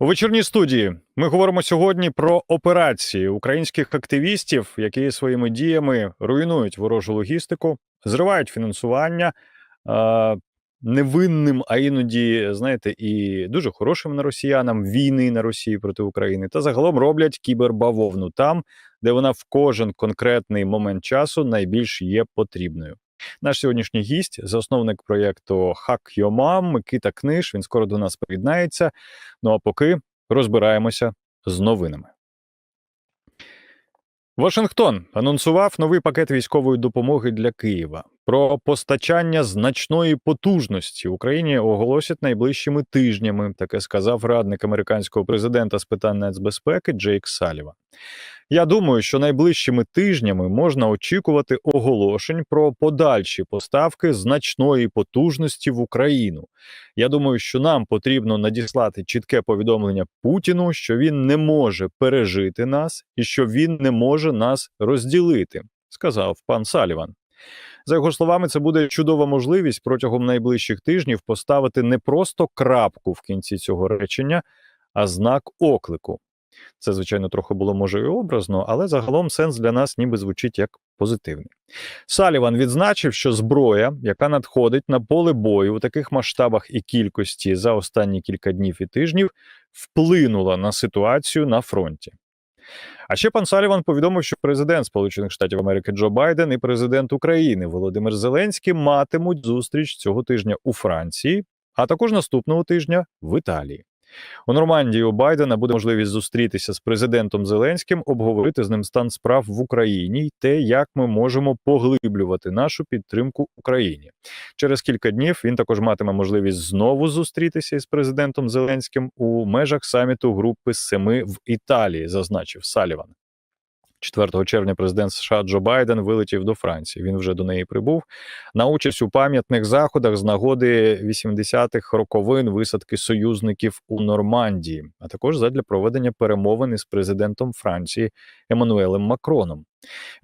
У вечірній студії ми говоримо сьогодні про операції українських активістів, які своїми діями руйнують ворожу логістику, зривають фінансування е, невинним, а іноді, знаєте, і дуже хорошим на росіянам війни на Росії проти України, та загалом роблять кібербавовну там, де вона в кожен конкретний момент часу найбільш є потрібною. Наш сьогоднішній гість, засновник проєкту Hack Your Mom, Микита Книж. Він скоро до нас приєднається. Ну а поки розбираємося з новинами. Вашингтон анонсував новий пакет військової допомоги для Києва. Про постачання значної потужності Україні оголосять найближчими тижнями. Таке сказав радник американського президента з питань нацбезпеки Джейк Саліван. Я думаю, що найближчими тижнями можна очікувати оголошень про подальші поставки значної потужності в Україну. Я думаю, що нам потрібно надіслати чітке повідомлення Путіну, що він не може пережити нас і що він не може нас розділити, сказав пан Саліван. За його словами, це буде чудова можливість протягом найближчих тижнів поставити не просто крапку в кінці цього речення, а знак оклику. Це, звичайно, трохи було може і образно, але загалом сенс для нас ніби звучить як позитивний. Саліван відзначив, що зброя, яка надходить на поле бою у таких масштабах і кількості за останні кілька днів і тижнів, вплинула на ситуацію на фронті. А ще пан Саліван повідомив, що президент Сполучених Штатів Америки Джо Байден і президент України Володимир Зеленський матимуть зустріч цього тижня у Франції, а також наступного тижня в Італії. У Нормандії у Байдена буде можливість зустрітися з президентом Зеленським, обговорити з ним стан справ в Україні і те, як ми можемо поглиблювати нашу підтримку Україні. Через кілька днів він також матиме можливість знову зустрітися із президентом Зеленським у межах саміту групи семи в Італії, зазначив Саліван. 4 червня президент США Джо Байден вилетів до Франції. Він вже до неї прибув на участь у пам'ятних заходах з нагоди 80-х роковин висадки союзників у Нормандії, а також задля проведення перемовин із президентом Франції Еммануелем Макроном.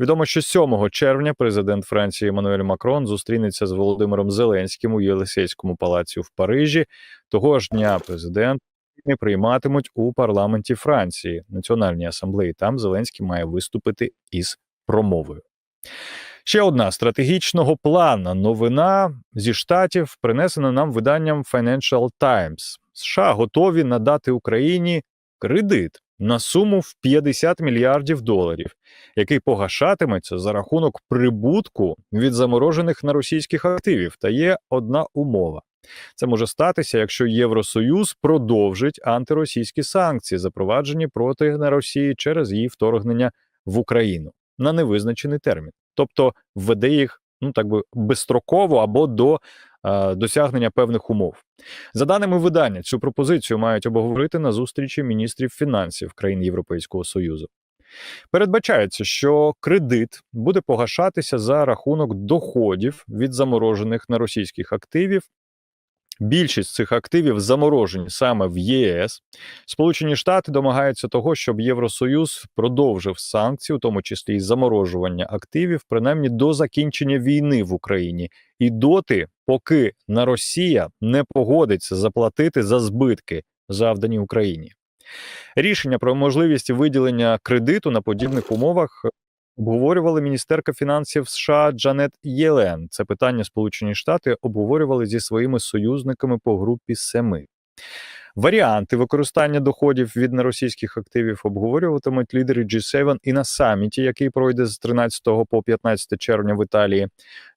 Відомо, що 7 червня президент Франції Еммануель Макрон зустрінеться з Володимиром Зеленським у Єлисейському палаці в Парижі. Того ж дня президент не прийматимуть у парламенті Франції Національній асамблеї. Там Зеленський має виступити із промовою. Ще одна стратегічного плана новина зі штатів принесена нам виданням Financial Times. США готові надати Україні кредит на суму в 50 мільярдів доларів, який погашатиметься за рахунок прибутку від заморожених на російських активів. Та є одна умова. Це може статися, якщо Євросоюз продовжить антиросійські санкції, запроваджені проти на Росії через її вторгнення в Україну на невизначений термін, тобто введе їх ну так би безстроково або до е, досягнення певних умов. За даними видання, цю пропозицію мають обговорити на зустрічі міністрів фінансів країн Європейського союзу. Передбачається, що кредит буде погашатися за рахунок доходів від заморожених на російських активів Більшість цих активів заморожені саме в ЄС. Сполучені Штати домагаються того, щоб Євросоюз продовжив санкції, у тому числі і заморожування активів, принаймні до закінчення війни в Україні, і доти, поки на Росія не погодиться заплатити за збитки, завдані Україні. Рішення про можливість виділення кредиту на подібних умовах обговорювали міністерка фінансів США Джанет Єлен. Це питання Сполучені Штати обговорювали зі своїми союзниками по групі семи. Варіанти використання доходів від неросійських активів обговорюватимуть лідери G7 і на саміті, який пройде з 13 по 15 червня в Італії.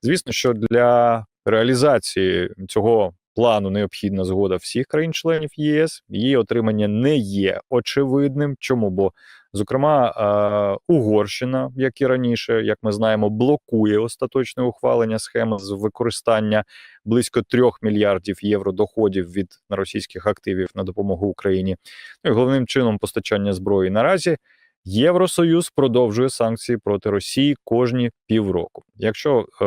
Звісно, що для реалізації цього плану необхідна згода всіх країн-членів ЄС. Її отримання не є очевидним. Чому? Бо, зокрема, Угорщина, як і раніше, як ми знаємо, блокує остаточне ухвалення схеми з використання близько 3 мільярдів євро доходів від російських активів на допомогу Україні. Ну і головним чином постачання зброї наразі. Євросоюз продовжує санкції проти Росії кожні півроку. Якщо е,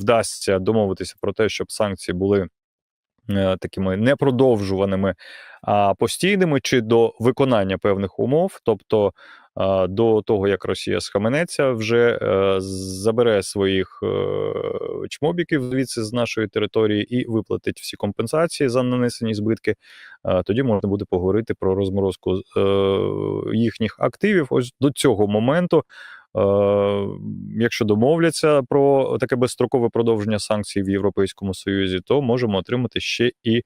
вдасться домовитися про те, щоб санкції були такими непродовжуваними, а постійними, чи до виконання певних умов, тобто е, до того, як Росія схаменеться, вже е, забере своїх е, чмобіків звідси з нашої території і виплатить всі компенсації за нанесені збитки. Е, тоді можна буде поговорити про розморозку е, їхніх активів. Ось до цього моменту. Е, Якщо домовляться про таке безстрокове продовження санкцій в Європейському Союзі, то можемо отримати ще і е,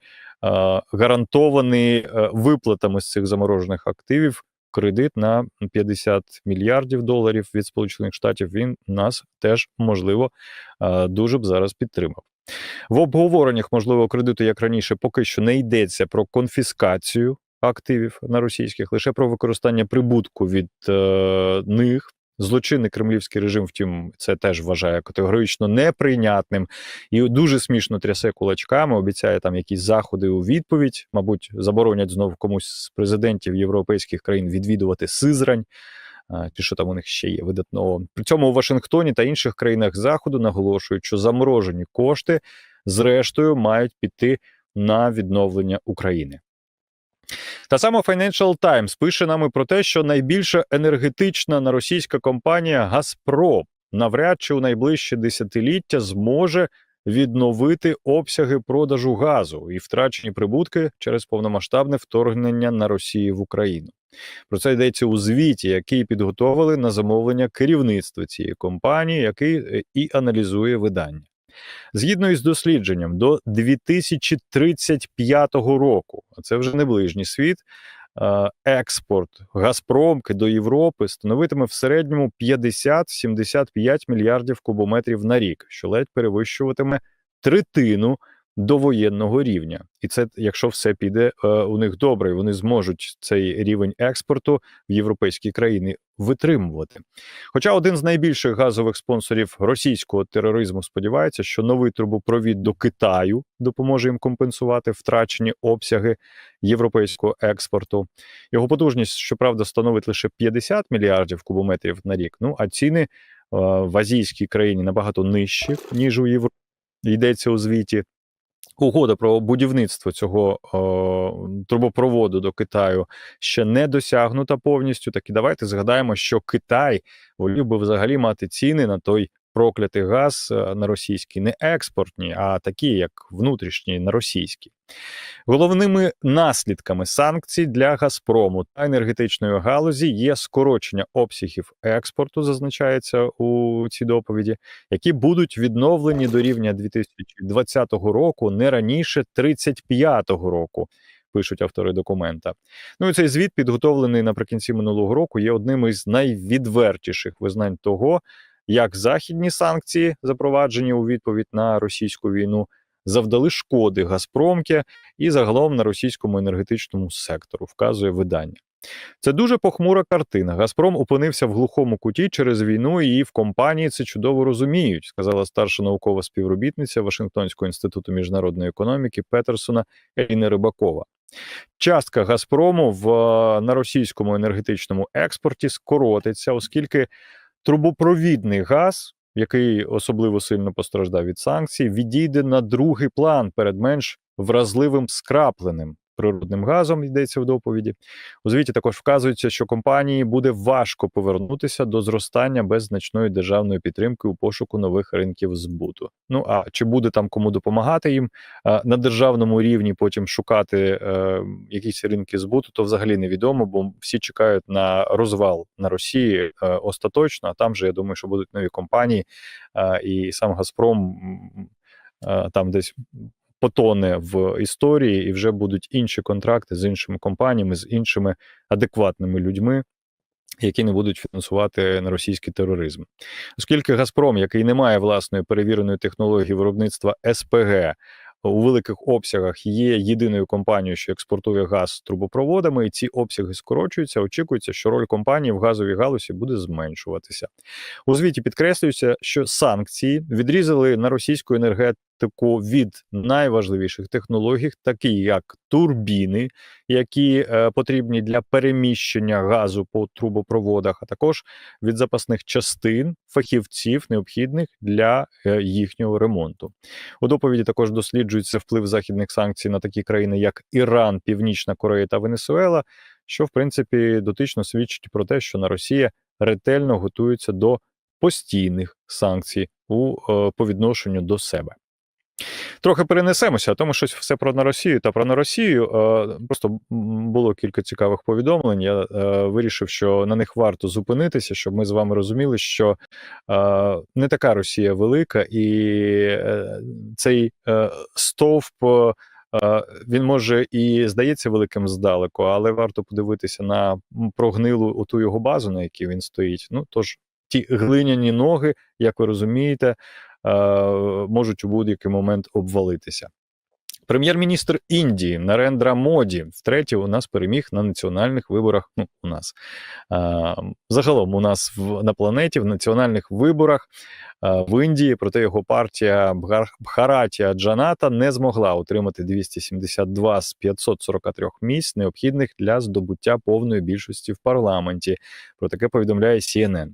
гарантований е, виплатами з цих заморожених активів кредит на 50 мільярдів доларів від Сполучених Штатів. Він нас теж можливо дуже б зараз підтримав. В обговореннях можливо кредиту, як раніше, поки що не йдеться про конфіскацію активів на російських, лише про використання прибутку від е, них. Злочинний кремлівський режим, втім, це теж вважає категорично неприйнятним і дуже смішно трясе кулачками. Обіцяє там якісь заходи у відповідь. Мабуть, заборонять знову комусь з президентів європейських країн відвідувати Сизрань. Чи що там у них ще є видатного. При цьому у Вашингтоні та інших країнах Заходу наголошують, що заморожені кошти зрештою мають піти на відновлення України. Та сама Financial Times пише нам і про те, що найбільша енергетична на російська компанія Газпром навряд чи у найближче десятиліття зможе відновити обсяги продажу газу і втрачені прибутки через повномасштабне вторгнення на Росію в Україну. Про це йдеться у звіті, який підготовили на замовлення керівництва цієї компанії, який е, і аналізує видання. Згідно із дослідженням, до 2035 року, а це вже не ближній світ, е, експорт Газпромки до Європи становитиме в середньому 50-75 мільярдів кубометрів на рік, що ледь перевищуватиме третину довоєнного рівня. І це якщо все піде е, у них добре, вони зможуть цей рівень експорту в європейські країни витримувати. Хоча один з найбільших газових спонсорів російського тероризму сподівається, що новий трубопровід до Китаю допоможе їм компенсувати втрачені обсяги європейського експорту. Його потужність, щоправда, становить лише 50 мільярдів кубометрів на рік. Ну а ціни е, в азійській країні набагато нижчі ніж у Європі. Йдеться у звіті. Угода про будівництво цього о, трубопроводу до Китаю ще не досягнута повністю. Так і давайте згадаємо, що Китай волів би взагалі мати ціни на той проклятий газ е, на російський, не експортні, а такі, як внутрішні на російські. Головними наслідками санкцій для Газпрому та енергетичної галузі є скорочення обсягів експорту, зазначається у цій доповіді, які будуть відновлені до рівня 2020 року не раніше 35 року. Пишуть автори документа. Ну і цей звіт, підготовлений наприкінці минулого року, є одним із найвідвертіших визнань того, як західні санкції, запроваджені у відповідь на російську війну, завдали шкоди Газпромки і загалом на російському енергетичному сектору, вказує видання. Це дуже похмура картина. Газпром опинився в глухому куті через війну, і в компанії це чудово розуміють, сказала старша наукова співробітниця Вашингтонського інституту міжнародної економіки Петерсона Еліна Рибакова. Частка Газпрому в на російському енергетичному експорті скоротиться, оскільки трубопровідний газ, який особливо сильно постраждав від санкцій, відійде на другий план перед менш вразливим скрапленим природним газом. Йдеться в доповіді. У звіті також вказується, що компанії буде важко повернутися до зростання без значної державної підтримки у пошуку нових ринків збуту. Ну а чи буде там кому допомагати їм на державному рівні, потім шукати е, якісь ринки збуту, то взагалі невідомо, бо всі чекають на розвал на Росії е, остаточно. А там же я думаю, що будуть нові компанії, е, і сам Газпром е, там десь потоне в історії, і вже будуть інші контракти з іншими компаніями, з іншими адекватними людьми. Які не будуть фінансувати на російський тероризм, оскільки Газпром, який не має власної перевіреної технології виробництва СПГ у великих обсягах, є єдиною компанією, що експортує газ трубопроводами, і ці обсяги скорочуються. Очікується, що роль компанії в газовій галузі буде зменшуватися. У звіті підкреслюється, що санкції відрізали на російську енергетику Арктику від найважливіших технологій, такі як турбіни, які е, потрібні для переміщення газу по трубопроводах, а також від запасних частин фахівців, необхідних для е, їхнього ремонту. У доповіді також досліджується вплив західних санкцій на такі країни, як Іран, Північна Корея та Венесуела, що в принципі дотично свідчить про те, що на Росія ретельно готується до постійних санкцій у е, по відношенню до себе. Трохи перенесемося, тому що все про на Росію та про на Росію. Е, просто було кілька цікавих повідомлень. Я е, вирішив, що на них варто зупинитися, щоб ми з вами розуміли, що е, не така Росія велика, і цей стовп. Він може і здається великим здалеку, але варто подивитися на прогнилу оту його базу, на якій він стоїть. Ну тож ті глиняні ноги, як ви розумієте, можуть у будь-який момент обвалитися. Прем'єр-міністр Індії Нарендра Моді втретє у нас переміг на національних виборах. Ну, у нас а, загалом у нас в на планеті в національних виборах в Індії, проте його партія Бхар- Бхаратія Джаната не змогла отримати 272 з 543 місць, необхідних для здобуття повної більшості в парламенті. Про таке повідомляє CNN.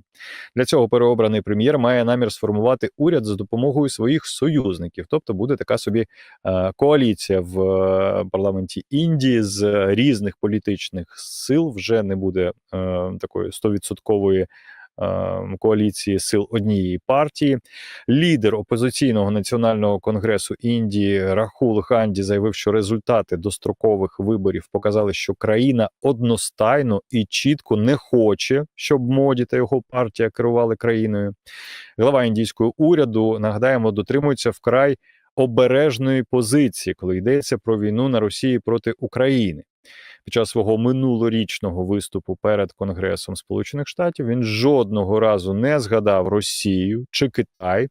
Для цього переобраний прем'єр має намір сформувати уряд за допомогою своїх союзників, тобто буде така собі е, коаліція в е, парламенті Індії з різних політичних сил. Вже не буде е, такої стовідсоткової. Е, Коаліції сил однієї партії лідер опозиційного національного конгресу Індії Рахул Ганді заявив, що результати дострокових виборів показали, що країна одностайно і чітко не хоче, щоб моді та його партія керували країною. Глава індійського уряду нагадаємо, дотримується вкрай обережної позиції, коли йдеться про війну на Росії проти України. Під час свого минулорічного виступу перед Конгресом Сполучених Штатів він жодного разу не згадав Росію чи Китай.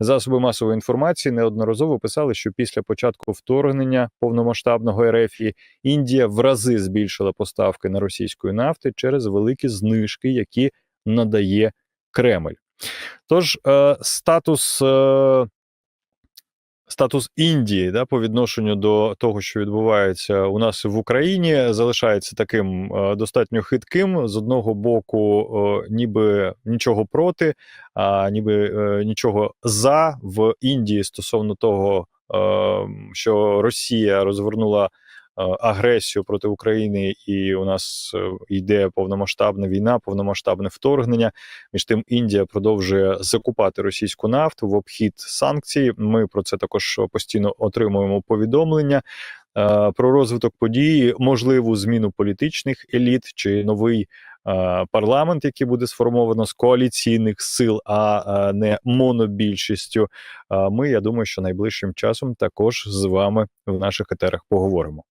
Засоби масової інформації неодноразово писали, що після початку вторгнення повномасштабного РФ Індія в рази збільшила поставки на російської нафти через великі знижки, які надає Кремль. Тож е, статус. Е, Статус Індії да, по відношенню до того, що відбувається у нас в Україні, залишається таким е, достатньо хитким. З одного боку, е, ніби нічого проти, а ніби е, нічого за в Індії стосовно того, е, що Росія розвернула агресію проти України, і у нас е, йде повномасштабна війна, повномасштабне вторгнення. Між тим, Індія продовжує закупати російську нафту в обхід санкцій. Ми про це також постійно отримуємо повідомлення. е, Про розвиток події, можливу зміну політичних еліт чи новий е, парламент, який буде сформовано з коаліційних сил, а е, не монобільшістю. Е, Ми, я думаю, що найближчим часом також з вами в наших етерах поговоримо.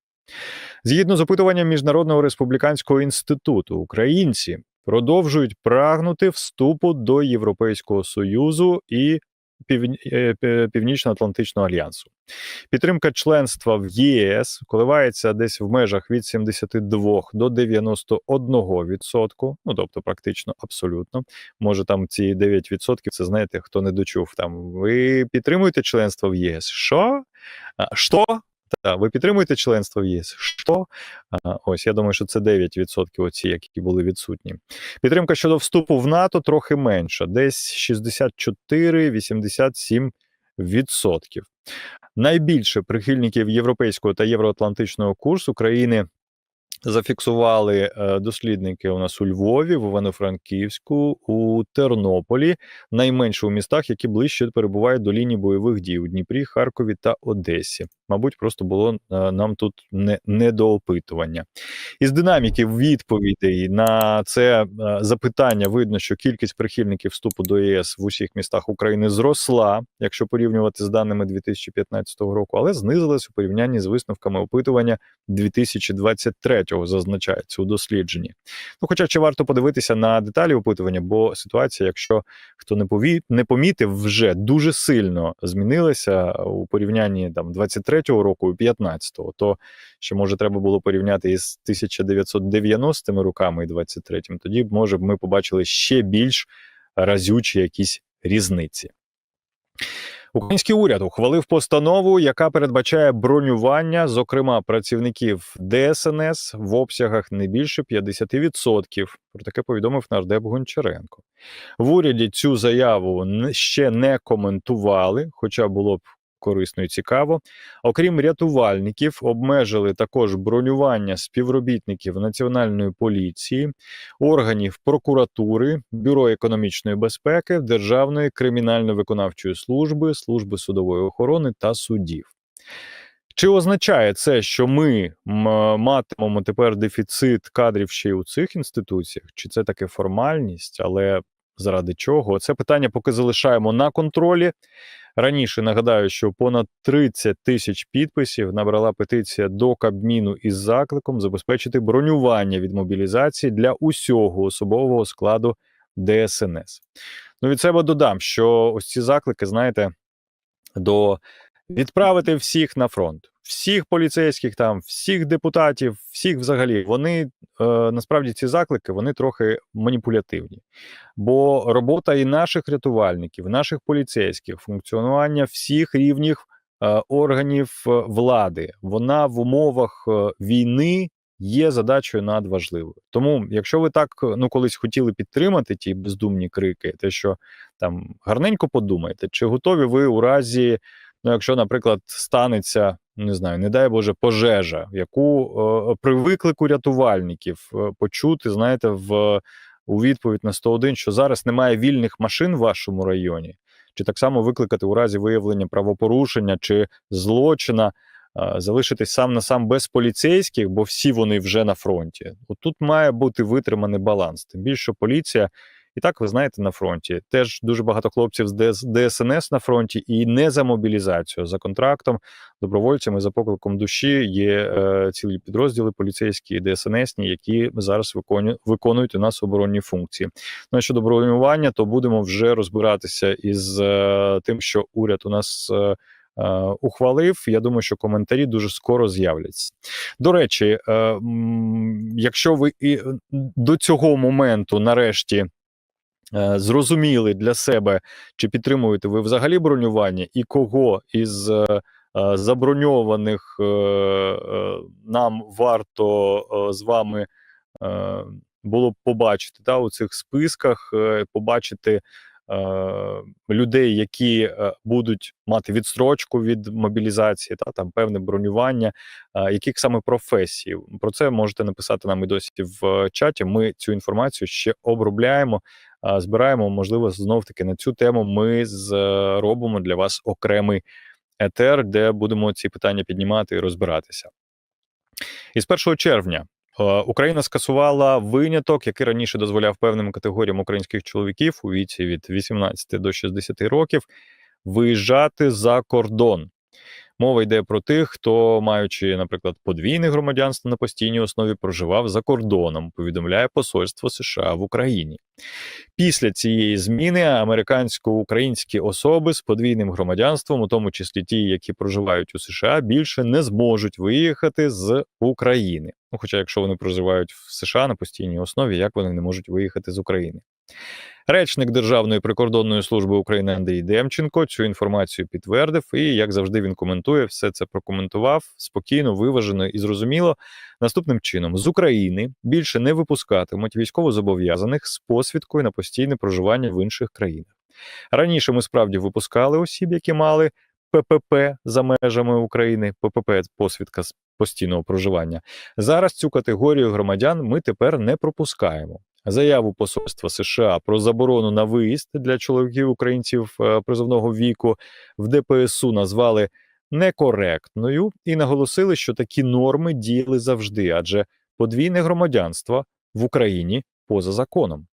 Згідно з опитуванням Міжнародного республіканського інституту, українці продовжують прагнути вступу до Європейського Союзу і е, Північно-Атлантичного альянсу. Підтримка членства в ЄС коливається десь в межах від 72 до 91 відсотку, ну тобто практично абсолютно. Може, там ці 9 відсотків, це знаєте, хто не дочув. Там ви підтримуєте членство в ЄС? Що? Що? Так, ви підтримуєте членство в єС? Що? Ось я думаю, що це 9% оці, які були відсутні. Підтримка щодо вступу в НАТО трохи менша, десь 64-87%. Найбільше прихильників європейського та євроатлантичного курсу країни зафіксували е, дослідники у нас у Львові, в Івано-Франківську, у Тернополі, найменше у містах, які ближче перебувають до лінії бойових дій у Дніпрі, Харкові та Одесі. Мабуть, просто було е, нам тут не, не до опитування. Із динаміки відповідей на це е, запитання видно, що кількість прихильників вступу до ЄС в усіх містах України зросла, якщо порівнювати з даними 2015 року, але знизилась у порівнянні з висновками опитування 2023-го, зазначається у дослідженні. Ну, хоча чи варто подивитися на деталі опитування, бо ситуація, якщо хто не пові... не помітив, вже дуже сильно змінилася у порівнянні там 23-го року і 15-го, то що може треба було порівняти із 1990-ми роками і 23-м, тоді б, може ми побачили ще більш разючі якісь різниці. Український уряд ухвалив постанову, яка передбачає бронювання, зокрема працівників ДСНС в обсягах не більше 50%. Про таке повідомив нардеп Гончаренко. В уряді цю заяву ще не коментували, хоча було б корисно і цікаво. Окрім рятувальників, обмежили також бронювання співробітників Національної поліції, органів прокуратури, Бюро економічної безпеки, Державної кримінально-виконавчої служби, служби судової охорони та судів. Чи означає це, що ми матимемо тепер дефіцит кадрів ще й у цих інституціях? Чи це таке формальність? Але заради чого? Це питання поки залишаємо на контролі. Раніше нагадаю, що понад 30 тисяч підписів набрала петиція до Кабміну із закликом забезпечити бронювання від мобілізації для усього особового складу ДСНС. Ну від себе додам, що ось ці заклики, знаєте, до відправити всіх на фронт, всіх поліцейських там, всіх депутатів, всіх взагалі, вони е, насправді ці заклики вони трохи маніпулятивні. Бо робота і наших рятувальників, наших поліцейських, функціонування всіх рівнів е, органів е, влади, вона в умовах е, війни є задачею надважливою. Тому, якщо ви так е, ну колись хотіли підтримати ті бездумні крики, те, що там гарненько подумайте, чи готові ви у разі, ну якщо, наприклад, станеться. Не знаю, не дай Боже, пожежа, яку е, при виклику рятувальників е, почути, знаєте, в у відповідь на 101, що зараз немає вільних машин в вашому районі, чи так само викликати у разі виявлення правопорушення чи злочина, е, залишитись сам на сам без поліцейських, бо всі вони вже на фронті. От тут має бути витриманий баланс. Тим більше поліція. І так, ви знаєте, на фронті теж дуже багато хлопців з ДС, ДСНС на фронті, і не за мобілізацію, за контрактом, добровольцями за покликом душі є е, цілі підрозділи поліцейські і ДСНСні, які зараз виконують, виконують у нас оборонні функції. Ну а щодо бронювання, то будемо вже розбиратися із е, тим, що уряд у нас. Е, е, Ухвалив, я думаю, що коментарі дуже скоро з'являться. До речі, е, якщо ви і до цього моменту нарешті зрозуміли для себе, чи підтримуєте ви взагалі бронювання, і кого із е, е, заброньованих е, е, нам варто е, з вами е, було б побачити та, у цих списках, е, побачити е, людей, які е, будуть мати відстрочку від мобілізації, та там певне бронювання, е, яких саме професій. Про це можете написати нам і досі в е, чаті. Ми цю інформацію ще обробляємо, е, збираємо. Можливо, знов таки на цю тему ми зробимо для вас окремий етер, де будемо ці питання піднімати і розбиратися. І з 1 червня е, Україна скасувала виняток, який раніше дозволяв певним категоріям українських чоловіків у віці від 18 до 60 років виїжджати за кордон. Мова йде про тих, хто, маючи, наприклад, подвійне громадянство на постійній основі, проживав за кордоном, повідомляє Посольство США в Україні. Після цієї зміни американсько-українські особи з подвійним громадянством, у тому числі ті, які проживають у США, більше не зможуть виїхати з України. Ну, хоча, якщо вони проживають в США на постійній основі, як вони не можуть виїхати з України? Речник Державної прикордонної служби України Андрій Демченко цю інформацію підтвердив, і як завжди, він коментує все це прокоментував спокійно, виважено і зрозуміло. Наступним чином з України більше не випускатимуть військовозобов'язаних з посвідкою на постійне проживання в інших країнах. Раніше ми справді випускали осіб, які мали ППП за межами України. ППП – посвідка з постійного проживання. Зараз цю категорію громадян ми тепер не пропускаємо. Заяву Посольства США про заборону на виїзд для чоловіків українців е, призовного віку в ДПСУ назвали некоректною і наголосили, що такі норми діяли завжди, адже подвійне громадянство в Україні поза законом.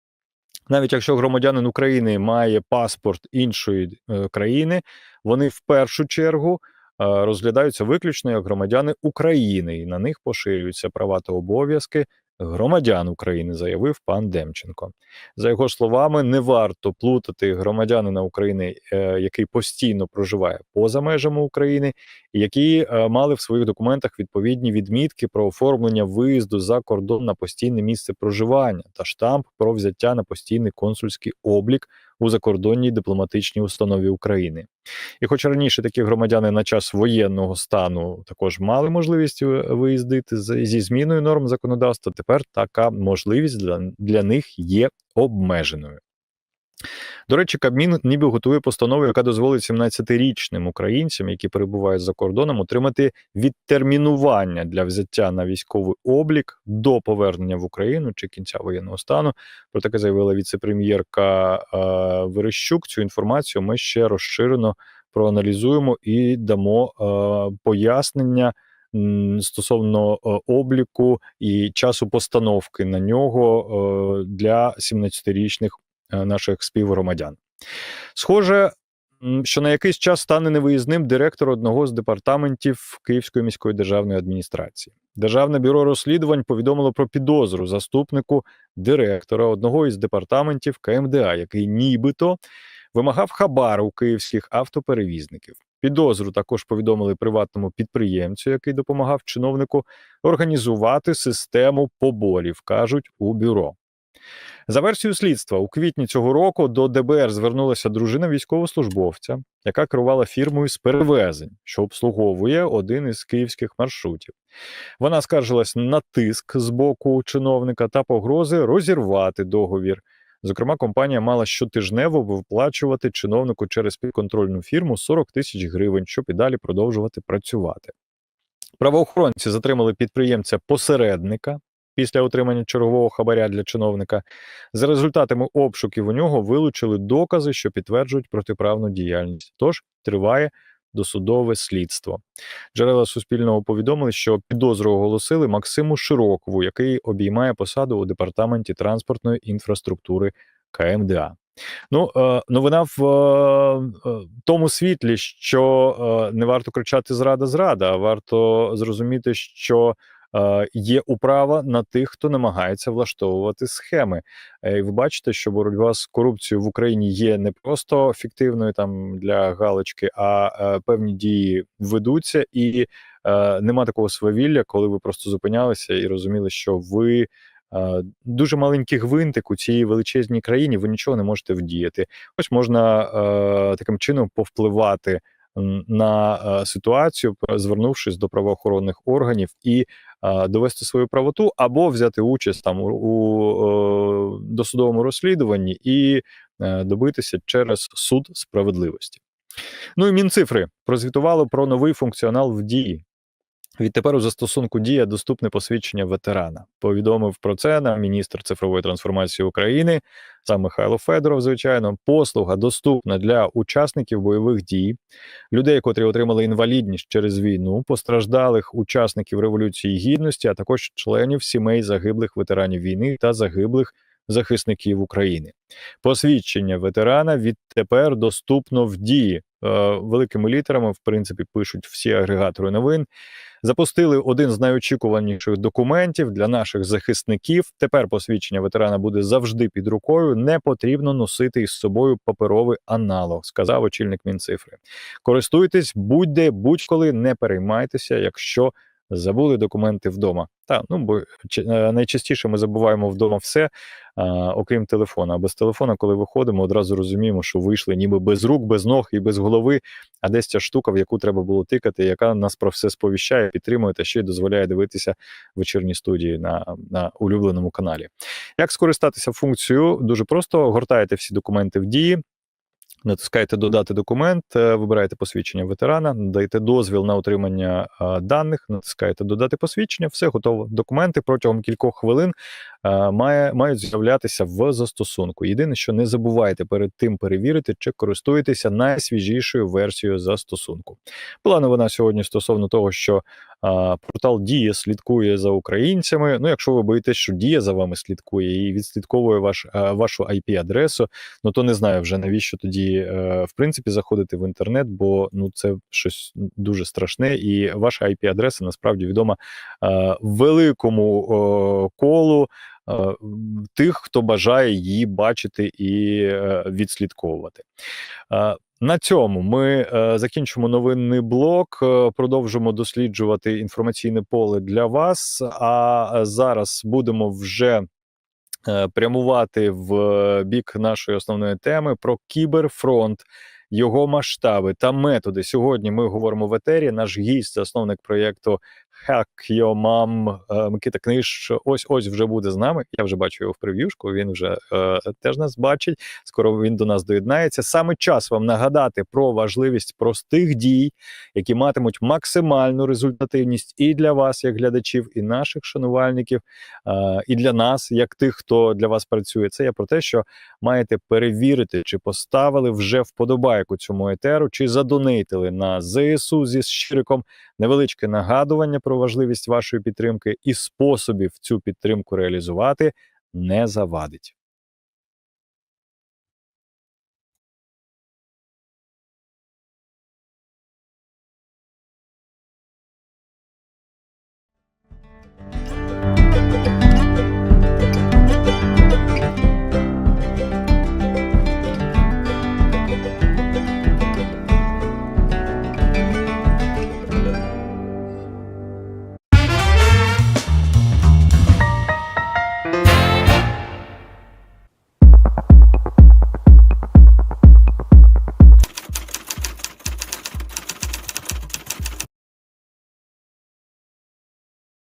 Навіть якщо громадянин України має паспорт іншої е, країни, вони в першу чергу е, розглядаються виключно як громадяни України, і на них поширюються права та обов'язки громадян України, заявив пан Демченко. За його словами, не варто плутати громадянина України, е, який постійно проживає поза межами України, які е, мали в своїх документах відповідні відмітки про оформлення виїзду за кордон на постійне місце проживання та штамп про взяття на постійний консульський облік у закордонній дипломатичній установі України. І, хоч раніше такі громадяни на час воєнного стану також мали можливість е, виїздити зі зміною норм законодавства, тепер така можливість для, для них є обмеженою. До речі, Кабмін ніби готує постанову, яка дозволить 17-річним українцям, які перебувають за кордоном, отримати відтермінування для взяття на військовий облік до повернення в Україну чи кінця воєнного стану. Про таке заявила віце-прем'єрка е, Верещук. Цю інформацію ми ще розширено проаналізуємо і дамо е, пояснення. Стосовно е, обліку і часу постановки на нього е, для 17-річних е, наших співгромадян. Схоже, що на якийсь час стане невиїзним директор одного з департаментів Київської міської державної адміністрації. Державне бюро розслідувань повідомило про підозру заступнику директора одного із департаментів КМДА, який нібито вимагав хабар у київських автоперевізників. Підозру також повідомили приватному підприємцю, який допомагав чиновнику організувати систему поборів, кажуть у бюро. За версією слідства, у квітні цього року до ДБР звернулася дружина військовослужбовця, яка керувала фірмою з перевезень, що обслуговує один із київських маршрутів. Вона скаржилась на тиск з боку чиновника та погрози розірвати договір. Зокрема, компанія мала щотижнево виплачувати чиновнику через підконтрольну фірму 40 тисяч гривень, щоб і далі продовжувати працювати. Правоохоронці затримали підприємця посередника після отримання чергового хабаря для чиновника. За результатами обшуків у нього вилучили докази, що підтверджують протиправну діяльність. Тож триває досудове слідство. Джерела Суспільного повідомили, що підозру оголосили Максиму Широкову, який обіймає посаду у департаменті транспортної інфраструктури КМДА. Ну, е, новина в е, е, тому світлі, що не варто кричати зрада, зрада, а варто зрозуміти, що є управа на тих, хто намагається влаштовувати схеми. Е, І ви бачите, що боротьба з корупцією в Україні є не просто фіктивною там для галочки, а е, певні дії ведуться, і е, нема такого свавілля, коли ви просто зупинялися і розуміли, що ви. е, Дуже маленький гвинтик у цій величезній країні, ви нічого не можете вдіяти. Ось можна е, таким чином повпливати на е, ситуацію, звернувшись до правоохоронних органів і е, довести свою правоту, або взяти участь там у, е, досудовому розслідуванні і е, добитися через суд справедливості. Ну і Мінцифри прозвітували про новий функціонал в дії. Відтепер у застосунку дія доступне посвідчення ветерана. Повідомив про це нам міністр цифрової трансформації України, сам Михайло Федоров. Звичайно, послуга доступна для учасників бойових дій, людей, котрі отримали інвалідність через війну, постраждалих учасників революції гідності, а також членів сімей загиблих ветеранів війни та загиблих захисників України. Посвідчення ветерана відтепер доступно в дії. Е, великими літерами, в принципі, пишуть всі агрегатори новин. Запустили один з найочікуваніших документів для наших захисників. Тепер посвідчення ветерана буде завжди під рукою. Не потрібно носити із собою паперовий аналог, сказав очільник Мінцифри. Користуйтесь будь-де, будь-коли, не переймайтеся, якщо забули документи вдома. Та ну бо е, найчастіше ми забуваємо вдома все, а, окрім телефона. А без телефона, коли виходимо, одразу розуміємо, що вийшли ніби без рук, без ног і без голови. А десь ця штука, в яку треба було тикати, яка нас про все сповіщає, підтримує та ще й дозволяє дивитися вечірні студії на, на улюбленому каналі. Як скористатися функцією? Дуже просто гортаєте всі документи в дії. Натискаєте додати документ, е, вибираєте посвідчення ветерана, даєте дозвіл на отримання е, даних, натискаєте додати посвідчення, все готово. Документи протягом кількох хвилин е, має, мають з'являтися в застосунку. Єдине, що не забувайте перед тим перевірити, чи користуєтеся найсвіжішою версією застосунку. Була новина сьогодні стосовно того, що портал Дія слідкує за українцями. Ну, якщо ви боїтесь, що Дія за вами слідкує і відслідковує ваш, вашу IP-адресу, ну то не знаю вже навіщо тоді е, в принципі заходити в інтернет, бо ну це щось дуже страшне, і ваша IP-адреса насправді відома е, великому колу. Е, Тих, хто бажає її бачити і е, відслідковувати. Е, На цьому ми закінчимо новинний блок, продовжимо досліджувати інформаційне поле для вас. А зараз будемо вже прямувати в бік нашої основної теми про кіберфронт, його масштаби та методи. Сьогодні ми говоримо в етері. Наш гість, засновник проєкту Mom е, Микита Книж. Ось ось вже буде з нами. Я вже бачу його в прев'юшку. Він вже е, теж нас бачить. Скоро він до нас доєднається. Саме час вам нагадати про важливість простих дій, які матимуть максимальну результативність і для вас, як глядачів, і наших шанувальників, е, і для нас, як тих, хто для вас працює. Це я про те, що маєте перевірити, чи поставили вже вподобайку цьому етеру, чи задонейтили на ЗСУ зі щириком. Невеличке нагадування про важливість вашої підтримки і способів цю підтримку реалізувати не завадить.